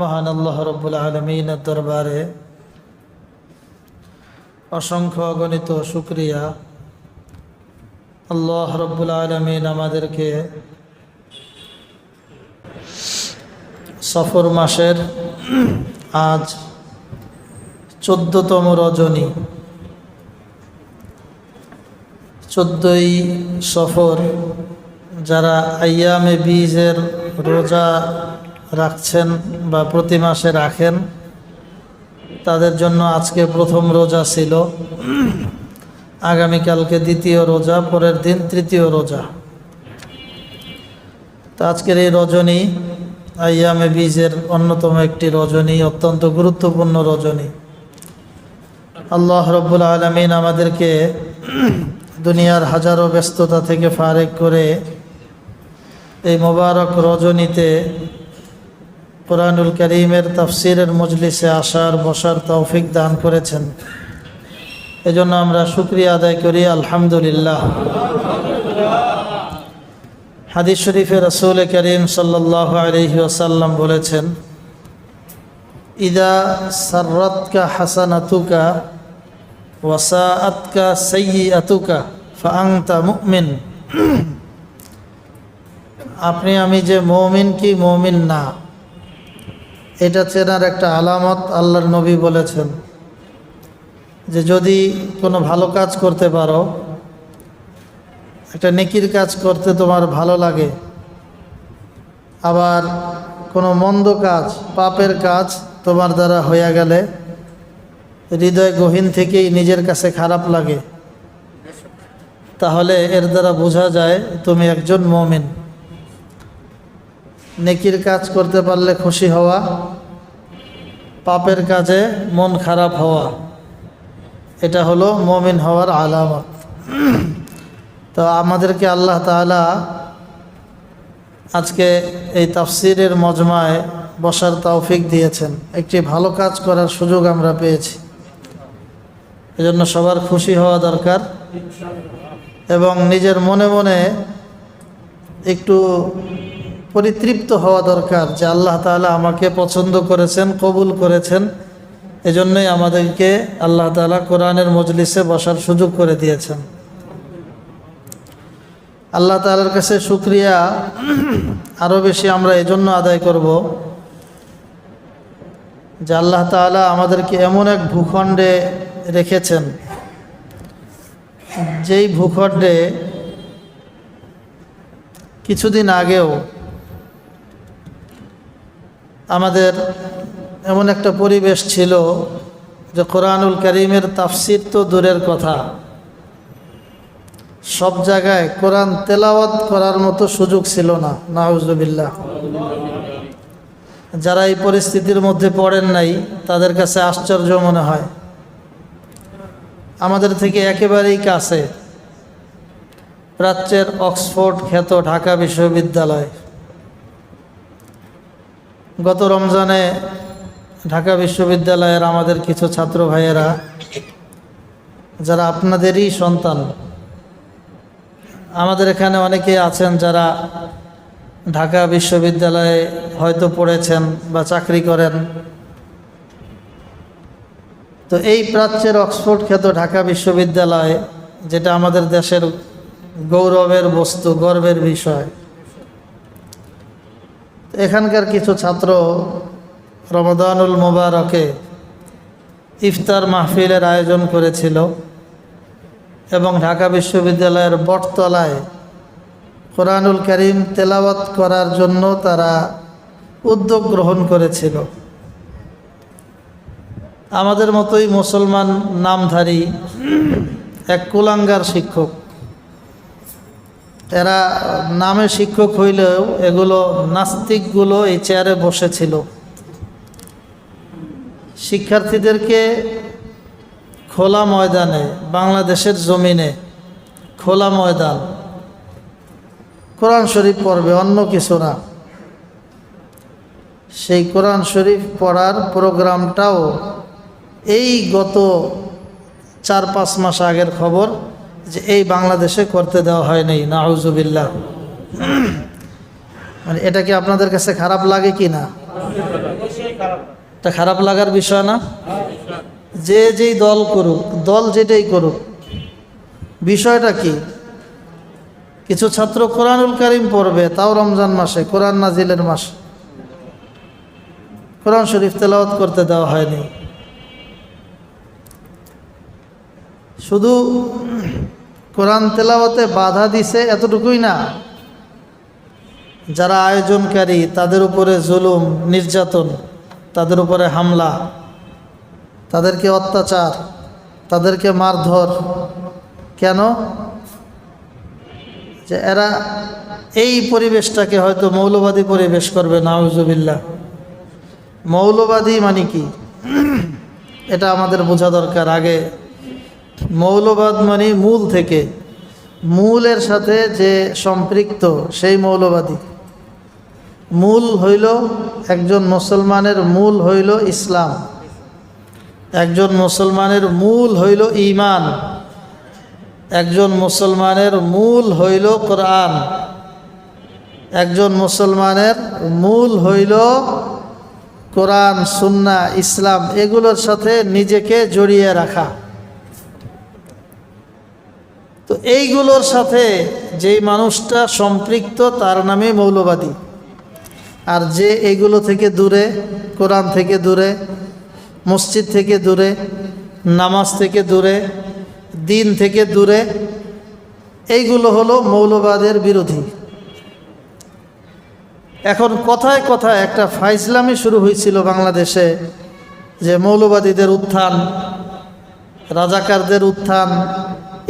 মহান আল্লাহ রব্বুল আলমিনের দরবারে অসংখ্য অগণিত শুক্রিয়া। আল্লাহ রব্বুল আলমিন আমাদেরকে সফর মাসের আজ চোদ্দতম রজনী। চোদ্দই সফর যারা আয়ামে বীজের রোজা রাখছেন বা প্রতি মাসে রাখেন, তাদের জন্য আজকে প্রথম রোজা ছিল। আগামীকালকে দ্বিতীয় রোজা, পরের দিন তৃতীয় রোজা। তো আজকের এই রজনী আইয়ামে বীজের অন্যতম একটি রজনী, অত্যন্ত গুরুত্বপূর্ণ রজনী। আল্লাহ রব্বুল আলমিন আমাদেরকে দুনিয়ার হাজারো ব্যস্ততা থেকে ফারেক করে এই মোবারক রজনীতে কোরআনুল করিমের তফসিরের মজলিসে আসার, বসার তৌফিক দান করেছেন। এজন্য আমরা শুক্রিয়া আদায় করি, আলহামদুলিল্লাহ। হাদিস শরীফে রসুল করিম সাল্লাহ আলহি বলেছেন, ইদা সররতকা হাসানাতুকা ওয়াসাআতকা আতুকা ফাংতা মুমিন। আপনি আমি যে মৌমিন কি মৌমিন না? এটা চেনার একটা আলামত আল্লাহর নবী বলেছেন যে যদি কোনো ভালো কাজ করতে পারো, একটা নেকির কাজ করতে তোমার ভালো লাগে, আবার কোনো মন্দ কাজ, পাপের কাজ তোমার দ্বারা হইয়া গেলে হৃদয় গহীন থেকেই নিজের কাছে খারাপ লাগে, তাহলে এর দ্বারা বোঝা যায় তুমি একজন মমিন। নেকির কাজ করতে পারলে খুশি হওয়া, পাপের কাজে মন খারাপ হওয়া, এটা হলো মমিন হওয়ার আলামত। তো আমাদেরকে আল্লাহ তালা আজকে এই তাফসিরের মজমায় বসার তৌফিক দিয়েছেন। একটি ভালো কাজ করার সুযোগ আমরা পেয়েছি। এজন্য সবার খুশি হওয়া দরকার। এবং নিজের মনে মনে একটু পরিতৃপ্ত হওয়া দরকার যে আল্লাহ তালা আমাকে পছন্দ করেছেন, কবুল করেছেন। এজন্যই আমাদেরকে আল্লাহ তালা কোরআনের মজলিসে বসার সুযোগ করে দিয়েছেন। আল্লাহ তালার কাছে শুক্রিয়া। আরও বেশি আমরা এজন্য আদায় করব যে আল্লাহ তালা আমাদেরকে এমন এক ভূখণ্ডে রেখেছেন। যেই ভূখণ্ডে কিছুদিন আগেও আমাদের এমন একটা পরিবেশ ছিল যে কোরআনুল করিমের তাফসির তো দূরের কথা। সব জায়গায় কোরআন তেলাওয়াত করার মতো সুযোগ ছিল না, নাউজুবিল্লাহ। যারা এই পরিস্থিতির মধ্যে পড়েন নাই, তাদের কাছে আশ্চর্য মনে হয়। আমাদের থেকে একেবারেই কাছে। প্রাচ্যের অক্সফোর্ড খ্যাত ঢাকা বিশ্ববিদ্যালয়। গত রমজানে ঢাকা বিশ্ববিদ্যালয়ের আমাদের কিছু ছাত্র ভাইয়েরা, যারা আপনাদেরই সন্তান, আমাদের এখানে অনেকে আছেন যারা ঢাকা বিশ্ববিদ্যালয়ে হয়তো পড়েছেন বা চাকরি করেন। তো এই প্রাচ্যের অক্সফোর্ড খ্যাত ঢাকা বিশ্ববিদ্যালয়, যেটা আমাদের দেশের গৌরবের বস্তু, গর্বের বিষয় এখানকার কিছু ছাত্র রমদানুল মোবারকে ইফতার মাহফিলের আয়োজন করেছিল এবং ঢাকা বিশ্ববিদ্যালয়ের বটতলায় কোরআনুল করিম তেলাওয়াত করার জন্য তারা উদ্যোগ গ্রহণ করেছিল। আমাদের মতোই মুসলমান নামধারী এক কুলাঙ্গার শিক্ষক। এরা নামে শিক্ষক হইলেও এগুলো নাস্তিকগুলো এই চেয়ারে বসেছিল। শিক্ষার্থীদেরকে খোলা ময়দানে, বাংলাদেশের জমিনে খোলা ময়দান, কোরআন শরীফ পড়বে, অন্য কিছু না। সেই কোরআন শরীফ পড়ার প্রোগ্রামটাও এই গত চার পাঁচ মাস আগের খবর। যে এই বাংলাদেশে করতে দেওয়া হয় হয়নি নাউজুবিল্লাহ। মানে এটা কি আপনাদের কাছে খারাপ লাগে কি না? এটা খারাপ লাগার বিষয় না? যে যেই দল করুক, দল যেটাই করুক, বিষয়টা কি? কিছু ছাত্র কোরআনুল কারিম পড়বে, তাও রমজান মাসে, কোরআন নাজিলের মাসে। কোরআন শরীফ তেলাওয়াত করতে দেওয়া হয়নি। শুধু কোরআন তেলাওয়াতে বাধা দিছে এতটুকুই না। যারা আয়োজনকারী, তাদের উপরে জুলুম, নির্যাতন, তাদের উপরে হামলা, তাদেরকে অত্যাচার, তাদেরকে মারধর। কেন? যে এরা এই পরিবেশটাকে হয়তো মৌলবাদী পরিবেশ করবে, নাউজুবিল্লাহ। মৌলবাদী মানে কি? এটা আমাদের বোঝা দরকার আগে। মৌলবাদ মানে মূল থেকে। মূলের সাথে যে সম্পৃক্ত, সেই মৌলবাদী। মূল হইল একজন মুসলমানের মূল হইল ইসলাম। একজন মুসলমানের মূল হইল ইমান একজন মুসলমানের মূল হইল কোরআন। একজন মুসলমানের মূল হইল কোরআন সুন্না ইসলাম, এগুলোর সাথে নিজেকে জড়িয়ে রাখা। তো এইগুলোর সাথে যেই মানুষটা সম্পৃক্ত, তার নামে মৌলবাদী। আর যে এগুলো থেকে দূরে, কোরআন থেকে দূরে, মসজিদ থেকে দূরে, নামাজ থেকে দূরে, দিন থেকে দূরে, এইগুলো হলো মৌলবাদের বিরোধী। এখন কথায় কথায় একটা ফাইজলামি শুরু হয়েছিল বাংলাদেশে যে মৌলবাদীদের উত্থান, রাজাকারদের উত্থান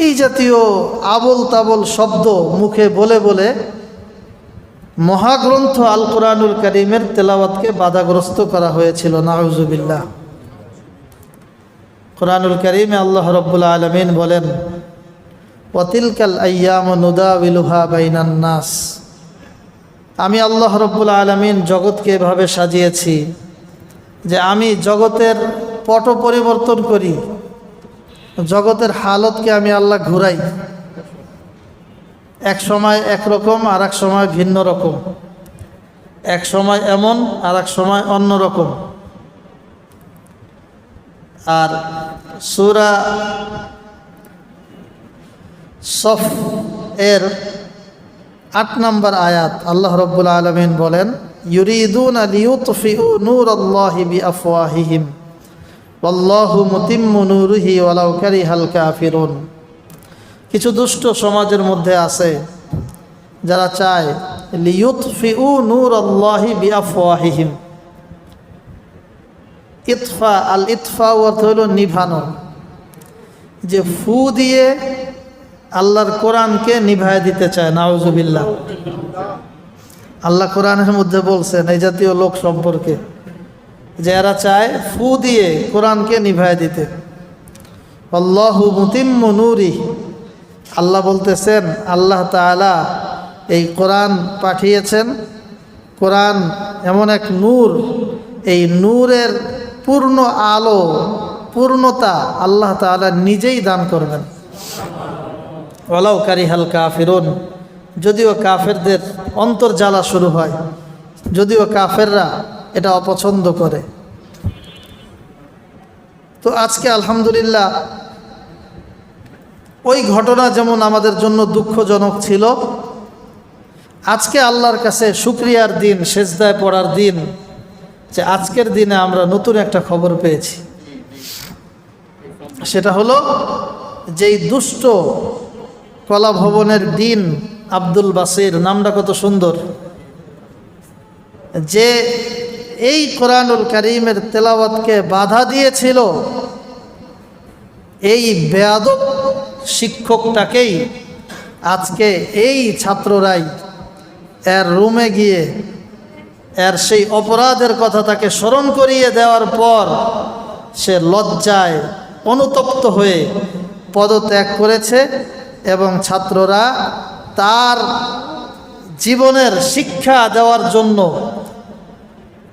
এই জাতীয় আবল তাবল শব্দ মুখে বলে বলে মহাগ্রন্থ আল কোরআনুল করিমের তেলাওয়াতকে বাধাগ্রস্ত করা হয়েছিল, নাউজুবিল্লাহ। কোরআনুল করিমে আল্লাহ রব্বুল আলমিন বলেন, ওয়াতিলকাল আয়াম নুদা বিলুহা বাইনান্নাস আমি আল্লাহ রব্বুল আলমিন জগৎকে এভাবে সাজিয়েছি যে আমি জগতের পট পরিবর্তন করি। জগতের হালতকে আমি আল্লাহ ঘুরাই। এক সময় একরকম আর এক সময় ভিন্ন রকম। এক সময় এমন, আর এক সময় অন্য রকম। আর সুরা সফ এর আট নম্বর আয়াত আল্লাহ রব্বুল আলমিন বলেন, ইউরিদুন আলিউতফিউ নূর আল্লাহি বি আফওয়াহিহিম আল্লাহু মুতিম্মু নূরুহি ওয়ালাউ কারিহাল কাফিরুন। কিছু দুষ্ট সমাজের মধ্যে আছে যারা চায় লিউতফিউ নূর আল্লাহি বি আফওয়াহিহিম ইতফা, আল ইতফা অর্থ হলো নিভানো। যে ফু দিয়ে আল্লাহর কোরআনকে নিভায় দিতে চায়, নাউজুবিল্লাহ। আল্লাহ কোরআনের মধ্যে বলছেন, এই জাতীয় লোক সম্পর্কে। যে এরা চায় ফু দিয়ে কোরআনকে নিভায় দিতে। আল্লাহু মুতিম্মু নূরি আল্লাহ বলতেছেন, আল্লাহ তাআলা এই কোরআন পাঠিয়েছেন। কোরআন এমন এক নূর। এই নূরের পূর্ণ আলো, পূর্ণতা আল্লাহ তাআলা নিজেই দান করবেন। ওলাও কারিহাল কাফিরুন। যদিও কাফেরদের অন্তর জ্বালা শুরু হয়, যদিও কাফেররা এটা অপছন্দ করে। তো আজকে আলহামদুলিল্লাহ ওই ঘটনা যেমন আমাদের জন্য দুঃখজনক ছিল, আজকে আল্লাহর কাছে শুক্রিয়ার দিন, সেজদায় পড়ার দিন, যে আজকের দিনে আমরা নতুন একটা খবর পেয়েছি। সেটা হলো যেই দুষ্ট কলা ভবনের দিন আব্দুল বাসির, নামটা কত সুন্দর, যে এই কোরআনুল করিমের তেলাওয়াতকে বাধা দিয়েছিল। এই বেয়াদব শিক্ষকটাকেই আজকে এই ছাত্ররাই এর রুমে গিয়ে এর সেই অপরাধের কথা তাকে স্মরণ করিয়ে দেওয়ার পর সে লজ্জায় অনুতপ্ত হয়ে পদত্যাগ করেছে এবং ছাত্ররা তার জীবনের শিক্ষা দেওয়ার জন্য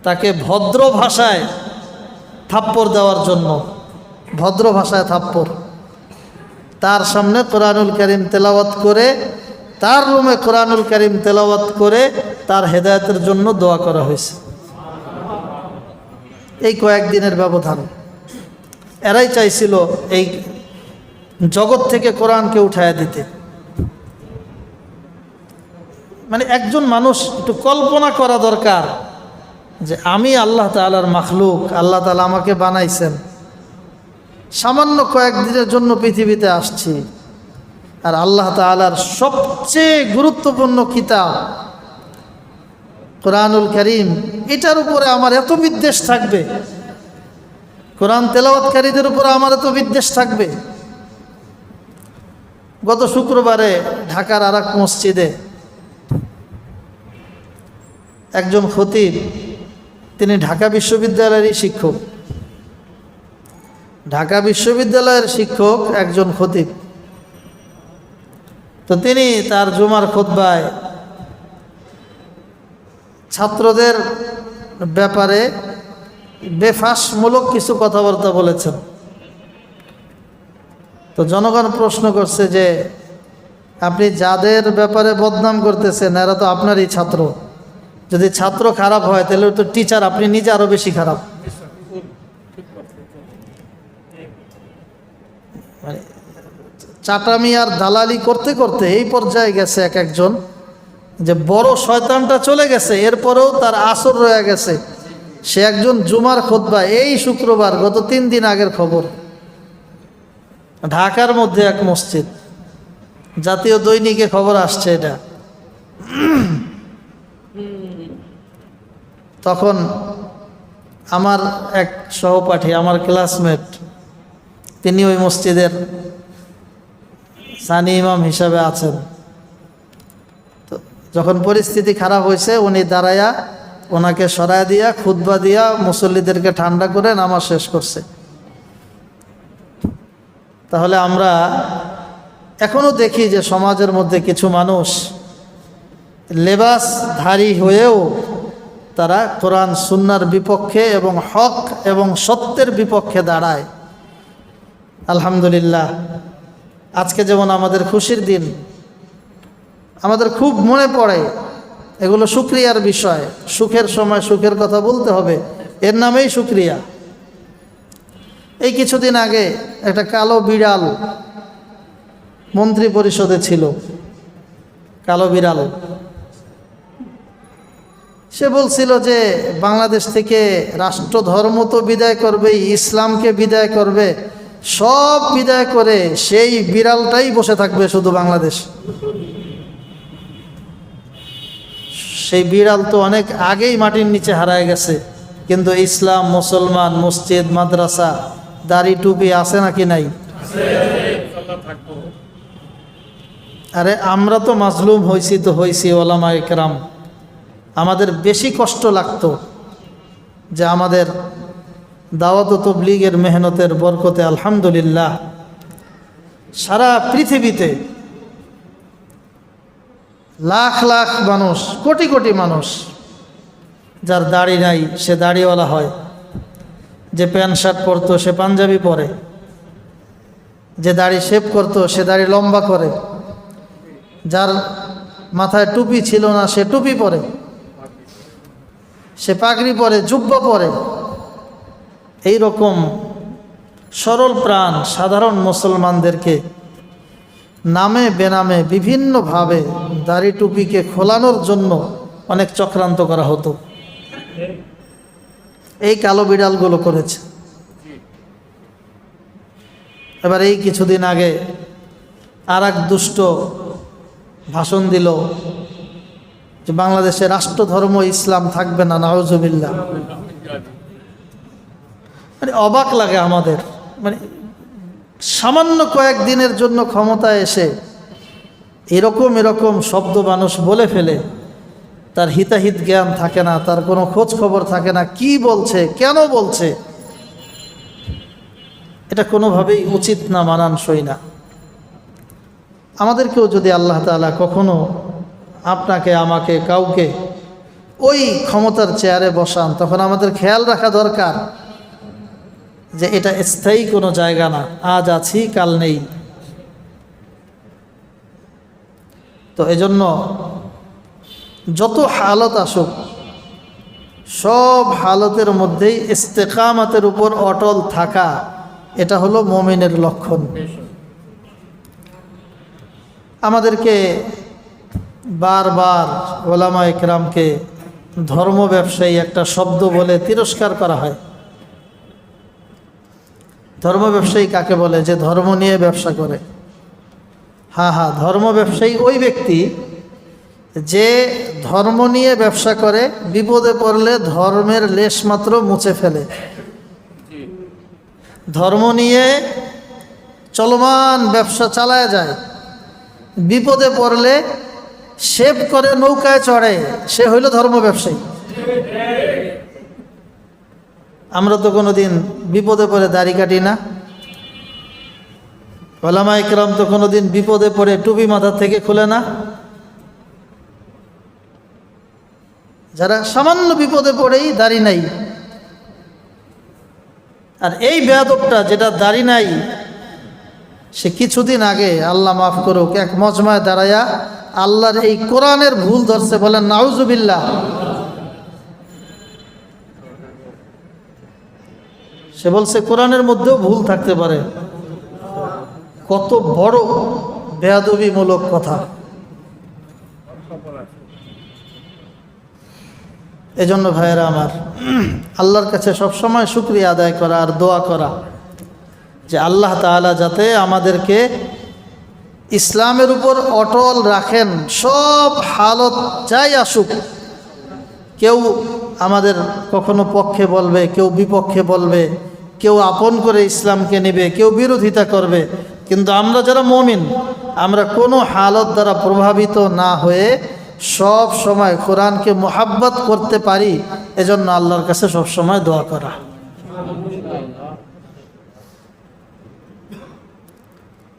তাকে ভদ্র ভাষায় থাপ্পড় দেওয়ার জন্য, ভদ্র ভাষায় থাপ্পড়। তার সামনে কোরআনুল করিম তেলাওয়াত করে, তার রুমে কোরআনুল করিম তেলাওয়াত করে তার হেদায়তের জন্য দোয়া করা হয়েছে। এই কয়েকদিনের ব্যবধান। এরাই চাইছিল এই জগৎ থেকে কোরআনকে উঠায় দিতে। মানে একজন মানুষ একটু কল্পনা করা দরকার। যে আমি আল্লাহ তালার মাখলুক, আল্লাহ তালা আমাকে বানাইছেন। সামান্য কয়েকদিনের জন্য পৃথিবীতে আসছি। আর আল্লাহ তালার সবচেয়ে গুরুত্বপূর্ণ কিতাব, কোরআনুল করিম, এটার উপরে আমার এত বিদ্বেষ থাকবে। কোরআন তেলাওয়াতকারীদের উপরে আমার এত বিদ্বেষ থাকবে। গত শুক্রবারে ঢাকার আর এক মসজিদে একজন খতিব তিনি ঢাকা বিশ্ববিদ্যালয়েরই শিক্ষক। ঢাকা বিশ্ববিদ্যালয়ের শিক্ষক একজন খতিব। তো তিনি তার জুমার খোদ্বায় ছাত্রদের ব্যাপারে বেফাসমূলক কিছু কথাবার্তা বলেছেন। তো জনগণ প্রশ্ন করছে যে, আপনি যাদের ব্যাপারে বদনাম করতেছেন, এরা তো আপনারই ছাত্র। যদি ছাত্র খারাপ হয়, তাহলে তো টিচার আপনি নিজে আরও বেশি খারাপ। মানে চাটামি আর দালালি করতে করতে এই পর্যায়ে গেছে এক একজন, যে বড় শয়তানটা চলে গেছে, এরপরেও তার আসর রয়ে গেছে। সে একজন জুমার খোদবা, এই শুক্রবার, গত তিন দিন আগের খবর। ঢাকার মধ্যে এক মসজিদ। জাতীয় দৈনিকে খবর আসছে এটা। তখন আমার এক সহপাঠী, আমার ক্লাসমেট তিনি ওই মসজিদের সানি ইমাম হিসাবে আছেন। তো যখন পরিস্থিতি খারাপ হয়েছে, উনি দাঁড়াইয়া ওনাকে সরাই দিয়া খুদ্া দিয়া মুসল্লিদেরকে ঠান্ডা করে নামাজ শেষ করছে। তাহলে আমরা এখনও দেখি যে সমাজের মধ্যে কিছু মানুষ লেবাসধারী হয়েও তারা কোরআন, সুন্নার বিপক্ষে এবং হক এবং সত্যের বিপক্ষে দাঁড়ায়। আলহামদুলিল্লাহ। আজকে যেমন আমাদের খুশির দিন, আমাদের খুব মনে পড়ে এগুলো সুক্রিয়ার বিষয়। সুখের সময় সুখের কথা বলতে হবে, এর নামেই সুক্রিয়া। এই কিছুদিন আগে একটা কালো বিড়াল মন্ত্রী পরিষদে ছিল, কালো বিড়াল। সে বলছিল যে বাংলাদেশ থেকে রাষ্ট্র ধর্ম তো বিদায় করবে, ইসলামকে বিদায় করবে, সব বিদায় করে সেই বিড়ালটাই বসে থাকবে শুধু বাংলাদেশ। সেই বিড়াল তো অনেক আগেই মাটির নিচে হারায় গেছে, কিন্তু ইসলাম, মুসলমান, মসজিদ, মাদ্রাসা, দাড়ি টুপি আছে নাকি নাই? আরে আমরা তো মাজলুম হয়েছি তো হয়েছি ওলামা একরাম আমাদের বেশি কষ্ট লাগতো যে আমাদের দাওয়াত তবলিগের মেহনতের বরকতে আলহামদুলিল্লাহ সারা পৃথিবীতে লাখ লাখ মানুষ, কোটি কোটি মানুষ যার দাড়ি নাই, সে দাড়িওয়ালা হয়, যে প্যান্ট শার্ট পরতো, সে পাঞ্জাবি পরে, যে দাড়ি শেভ করতো, সে দাড়ি লম্বা করে, যার মাথায় টুপি ছিল না, সে টুপি পরে। সে পাগড়ি পরে, জুব্ব পরে। এই রকম সরল প্রাণ সাধারণ মুসলমানদেরকে নামে, বেনামে, বিভিন্নভাবে দাড়ি টুপিকে খোলানোর জন্য অনেক চক্রান্ত করা হতো। এই কালো বিড়ালগুলো করেছে। এবার এই কিছুদিন আগে আর দুষ্ট ভাষণ দিল যে বাংলাদেশে রাষ্ট্র ধর্ম ইসলাম থাকবে না নওয়াজবিল্লা মানে অবাক লাগে আমাদের। মানে সামান্য কয়েকদিনের জন্য ক্ষমতায় এসে এরকম এরকম শব্দ মানুষ বলে ফেলে, তার হিতাহিত জ্ঞান থাকে না, তার কোনো খোঁজ খবর থাকে না, কি বলছে, কেন বলছে? এটা কোনোভাবেই উচিত না, মানানসই না। আমাদেরকেও যদি আল্লাহ তালা কখনো আপনাকে আমাকে কাউকে ওই ক্ষমতার চেয়ারে বসান তখন আমাদের খেয়াল রাখা দরকার যে এটা স্থায়ী কোনো জায়গা না। আজ আছি কাল নেই। তো এজন্য যত হালত আসুক সব হালতের মধ্যেই ইস্তেকামাতের উপর অটল থাকা এটা হলো মমিনের লক্ষণ। আমাদেরকে বারবার ওলামা একরামকে ধর্ম ব্যবসায়ী একটা শব্দ বলে তিরস্কার করা হয়। ধর্ম ব্যবসায়ী কাকে বলে? যে ধর্ম নিয়ে ব্যবসা করে। হ্যাঁ হ্যাঁ ধর্ম ব্যবসায়ী ওই ব্যক্তি যে ধর্ম নিয়ে ব্যবসা করে, বিপদে পড়লে ধর্মের লেশ মাত্র মুছে ফেলে। ধর্ম নিয়ে চলমান ব্যবসা চালায় যায়। বিপদে পড়লে সেভ করে নৌকায় চড়ে, সে হইল ধর্ম ব্যবসায়ী। আমরা তো কোনোদিন বিপদে পড়ে দাড়ি কাটি না। ওলামা ইকরাম তো কোনোদিন বিপদে পড়ে টুপি মাথার থেকে খুলে না। যারা সামান্য বিপদে পড়েই দাড়ি নাই। আর এই বেয়াদবটা যেটা দাড়ি নাই, সে কিছুদিন আগে আল্লাহ মাফ করুক, এক মজমায় দাঁড়াইয়া আল্লাহর এই কোরআনের ভুল ধরছে, বলেন, নাউজুবিল্লাহ। সে বলছে, কোরআনের মধ্যেও ভুল থাকতে পারে। কত বড় বেয়াদবিমূলক কথা। এজন্য ভাইয়েরা আমার, আল্লাহর কাছে সবসময় শুক্রিয়া আদায় করা আর দোয়া করা যে আল্লাহ তাআলা যাতে আমাদেরকে ইসলামের উপর অটল রাখেন, সব হালত যাই আসুক, কেউ আমাদের কখনো পক্ষে বলবে, কেউ বিপক্ষে বলবে, কেউ আপন করে ইসলামকে নেবে, কেউ বিরোধিতা করবে, কিন্তু আমরা যারা মমিন, আমরা কোনো হালত দ্বারা প্রভাবিত না হয়ে সব সময় কোরআনকে মোহাব্বত করতে পারি, এজন্য আল্লাহর কাছে সব সময় দোয়া করা।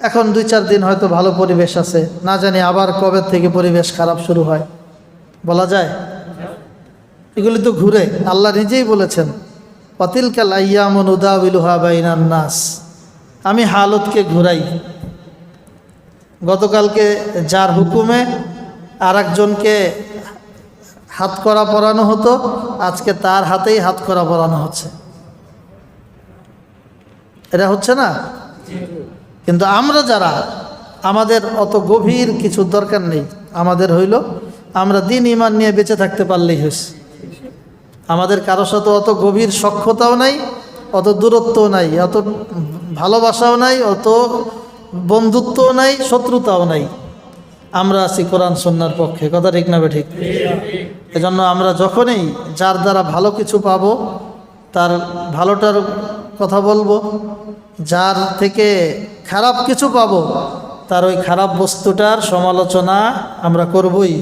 এখন দুই চার দিন হয়তো ভালো পরিবেশ আছে। না জানি আবার কবে থেকে পরিবেশ খারাপ শুরু হয়। বলা যায়? এগুলি তো ঘুরে। আল্লাহ নিজেই বলেছেন অতিলকাল আয়ামন বাইনান নাস। আমি হালতকে ঘুরাই। গতকালকে যার হুকুমে আর একজনকে হাত করা পরানো হতো, আজকে তার হাতেই হাত করা পরানো হচ্ছে। এটা হচ্ছে না? কিন্তু আমরা যারা, আমাদের অত গভীর কিছু দরকার নেই। আমাদের হইল, আমরা দিন ইমান নিয়ে বেঁচে থাকতে পারলেই হয়েছে। আমাদের কারও সাথে অত গভীর সক্ষতাও নাই, অত দূরত্বও নাই, অত ভালোবাসাও নাই, অত বন্ধুত্বও নাই, শত্রুতাও নাই। আমরা আছি কোরআন সন্ন্যার পক্ষে, কথা ঠিক না ঠিক? এজন্য আমরা যখনই যার দ্বারা ভালো কিছু পাব, তার ভালোটার কথা বলব, যার থেকে খারাপ কিছু পাব, তার ওই খারাপ বস্তুটার সমালোচনা আমরা করবই।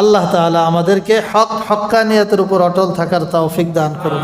আল্লাহ তালা আমাদেরকে হক, হক্কানিয়াতের উপর অটল থাকার তৌফিক দান করুন।